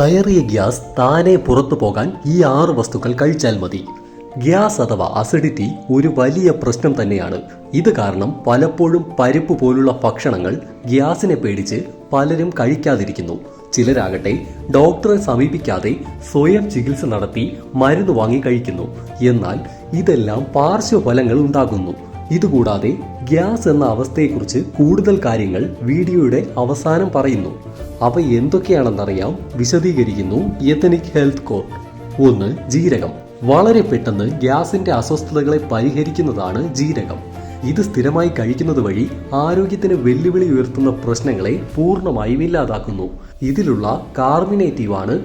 കയറിയ ഗ്യാസ് താനെ പുറത്തു പോകാൻ ഈ ആറ് വസ്തുക്കൾ കഴിച്ചാൽ മതി. ഗ്യാസ് അഥവാ അസിഡിറ്റി ഒരു വലിയ പ്രശ്നം തന്നെയാണ്. ഇത് കാരണം പലപ്പോഴും പരിപ്പ് പോലുള്ള ഭക്ഷണങ്ങൾ ഗ്യാസിനെ പേടിച്ച് പലരും കഴിക്കാതിരിക്കുന്നു. ചിലരാകട്ടെ ഡോക്ടറെ സമീപിക്കാതെ സ്വയം ചികിത്സ നടത്തി മരുന്ന് വാങ്ങി കഴിക്കുന്നു. എന്നാൽ ഇതെല്ലാം പാർശ്വഫലങ്ങൾ ഉണ്ടാകുന്നു ഇതുകൂടാതെ ഗ്യാസ് എന്ന അവസ്ഥയെക്കുറിച്ച് കൂടുതൽ കാര്യങ്ങൾ വീഡിയോയുടെ അവസാനം പറയുന്നു. അവ എന്തൊക്കെയാണെന്നറിയാം വിശദീകരിക്കുന്നു എത്തനിക് ഹെൽത്ത് കോർ ഒന്ന് ജീരകം. വളരെ പെട്ടെന്ന് ഗ്യാസിന്റെ അസ്വസ്ഥതകളെ പരിഹരിക്കുന്നതാണ് ജീരകം. ഇത് സ്ഥിരമായി കഴിക്കുന്നത് വഴി ആരോഗ്യത്തിന് വെല്ലുവിളി ഉയർത്തുന്ന പ്രശ്നങ്ങളെ പൂർണമായും ഇല്ലാതാക്കുന്നു. ഇതിലുള്ള കാർമിനേറ്റീവാണ്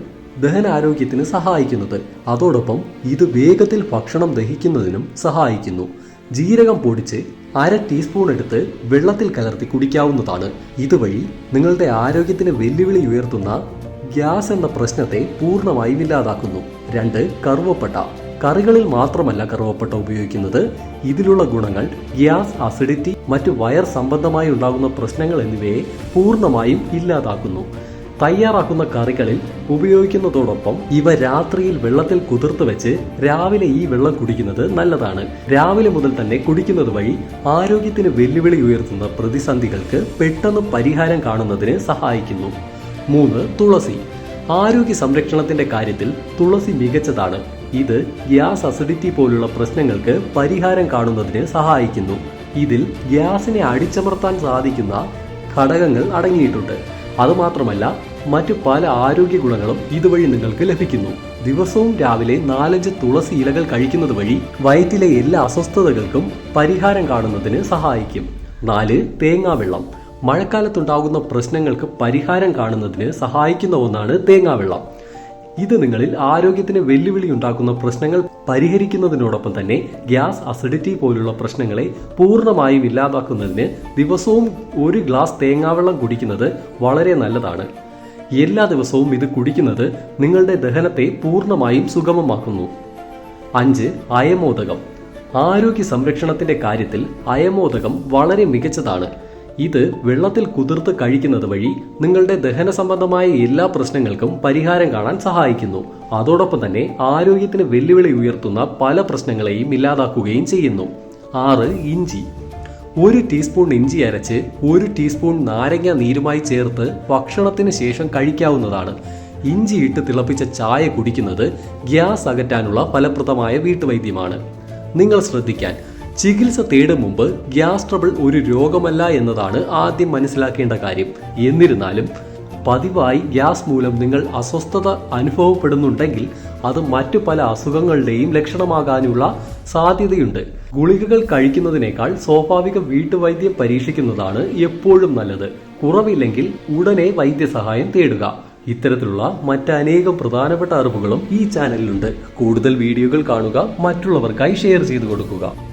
ദഹനാരോഗ്യത്തിന് സഹായിക്കുന്നത്. അതോടൊപ്പം ഇത് വേഗത്തിൽ ഭക്ഷണം ദഹിക്കുന്നതിനും സഹായിക്കുന്നു. ജീരകം പൊടിച്ച് അര ടീസ്പൂൺ എടുത്ത് വെള്ളത്തിൽ കലർത്തി കുടിക്കാവുന്നതാണ്. ഇതുവഴി നിങ്ങളുടെ ആരോഗ്യത്തിന് വെല്ലുവിളി ഉയർത്തുന്ന ഗ്യാസ് എന്ന പ്രശ്നത്തെ പൂർണമായും ഇല്ലാതാക്കുന്നു. രണ്ട് കറുവപ്പട്ട. കറികളിൽ മാത്രമല്ല കറുവപ്പട്ട ഉപയോഗിക്കുന്നത്. ഇതിലുള്ള ഗുണങ്ങൾ ഗ്യാസ് അസിഡിറ്റി മറ്റ് വയർ സംബന്ധമായി ഉണ്ടാകുന്ന പ്രശ്നങ്ങൾ എന്നിവയെ പൂർണമായും ഇല്ലാതാക്കുന്നു. തയ്യാറാക്കുന്ന കറികളിൽ ഉപയോഗിക്കുന്നതോടൊപ്പം ഇവ രാത്രിയിൽ വെള്ളത്തിൽ കുതിർത്ത് വെച്ച് രാവിലെ ഈ വെള്ളം കുടിക്കുന്നത് നല്ലതാണ്. രാവിലെ മുതൽ തന്നെ കുടിക്കുന്നത് വഴി ആരോഗ്യത്തിന് വെല്ലുവിളി ഉയർത്തുന്ന പ്രതിസന്ധികൾക്ക് പെട്ടെന്ന് പരിഹാരം കാണുന്നതിന് സഹായിക്കുന്നു. മൂന്ന് തുളസി. ആരോഗ്യ സംരക്ഷണത്തിന്റെ കാര്യത്തിൽ തുളസി മികച്ചതാണ്. ഇത് ഗ്യാസ് അസിഡിറ്റി പോലുള്ള പ്രശ്നങ്ങൾക്ക് പരിഹാരം കാണുന്നതിന് സഹായിക്കുന്നു. ഇതിൽ ഗ്യാസിനെ അടിച്ചമർത്താൻ സാധിക്കുന്ന ഘടകങ്ങൾ അടങ്ങിയിട്ടുണ്ട്. അതുമാത്രമല്ല മറ്റു പല ആരോഗ്യ ഗുണങ്ങളും ഇതുവഴി നിങ്ങൾക്ക് ലഭിക്കുന്നു. ദിവസവും രാവിലെ നാലഞ്ച് തുളസി ഇലകൾ കഴിക്കുന്നത് വഴി വയറ്റിലെ എല്ലാ അസ്വസ്ഥതകൾക്കും പരിഹാരം കാണുന്നതിന് സഹായിക്കും. നാല് തേങ്ങാവെള്ളം മഴക്കാലത്തുണ്ടാകുന്ന പ്രശ്നങ്ങൾക്ക് പരിഹാരം കാണുന്നതിന് സഹായിക്കുന്ന ഒന്നാണ് തേങ്ങാവെള്ളം ഇത് നിങ്ങളിൽ ആരോഗ്യത്തിന് വെല്ലുവിളി ഉണ്ടാക്കുന്ന പ്രശ്നങ്ങൾ പരിഹരിക്കുന്നതിനോടൊപ്പം തന്നെ ഗ്യാസ് അസിഡിറ്റി പോലുള്ള പ്രശ്നങ്ങളെ പൂർണമായും ഇല്ലാതാക്കുന്നതിന് ദിവസവും ഒരു ഗ്ലാസ് തേങ്ങാവെള്ളം കുടിക്കുന്നത് വളരെ നല്ലതാണ്. എല്ലാ ദിവസവും ഇത് കുടിക്കുന്നത് നിങ്ങളുടെ ദഹനത്തെ പൂർണമായും സുഗമമാക്കുന്നു. അഞ്ച് അയമോദകം. ആരോഗ്യ സംരക്ഷണത്തിന്റെ കാര്യത്തിൽ അയമോദകം വളരെ മികച്ചതാണ്. ഇത് വെള്ളത്തിൽ കുതിർത്ത് കഴിക്കുന്നത് വഴി നിങ്ങളുടെ ദഹന സംബന്ധമായ എല്ലാ പ്രശ്നങ്ങൾക്കും പരിഹാരം കാണാൻ സഹായിക്കുന്നു. അതോടൊപ്പം തന്നെ ആരോഗ്യത്തിന് വെല്ലുവിളി ഉയർത്തുന്ന പല പ്രശ്നങ്ങളെയും ഇല്ലാതാക്കുകയും ചെയ്യുന്നു. ആറ് ഇഞ്ചി. ഒരു ടീസ്പൂൺ ഇഞ്ചി അരച്ച് ഒരു ടീസ്പൂൺ നാരങ്ങ നീരുമായി ചേർത്ത് ഭക്ഷണത്തിന് ശേഷം കഴിക്കാവുന്നതാണ്. ഇഞ്ചി ഇട്ട് തിളപ്പിച്ച ചായ കുടിക്കുന്നത് ഗ്യാസ് അകറ്റാനുള്ള ഫലപ്രദമായ വീട്ടുവൈദ്യമാണ്. നിങ്ങൾ ശ്രദ്ധിക്കാൻ ചികിത്സ തേടും മുമ്പ് ഗ്യാസ് ട്രബിൾ ഒരു രോഗമല്ല എന്നതാണ് ആദ്യം മനസ്സിലാക്കേണ്ട കാര്യം. എന്നിരുന്നാലും പതിവായി ഗ്യാസ് മൂലം നിങ്ങൾ അസ്വസ്ഥത അനുഭവപ്പെടുന്നുണ്ടെങ്കിൽ അത് മറ്റു പല അസുഖങ്ങളുടെയും ലക്ഷണമാകാനുള്ള സാധ്യതയുണ്ട്. ഗുളികകൾ കഴിക്കുന്നതിനേക്കാൾ സ്വാഭാവിക വീട്ടുവൈദ്യം പരീക്ഷിക്കുന്നതാണ് എപ്പോഴും നല്ലത്. കുറവില്ലെങ്കിൽ ഉടനെ വൈദ്യസഹായം തേടുക. ഇത്തരത്തിലുള്ള മറ്റനേകം പ്രധാനപ്പെട്ട അറിവുകളും ഈ ചാനലിലുണ്ട്. കൂടുതൽ വീഡിയോകൾ കാണുക മറ്റുള്ളവർക്കായി ഷെയർ ചെയ്തു കൊടുക്കുക.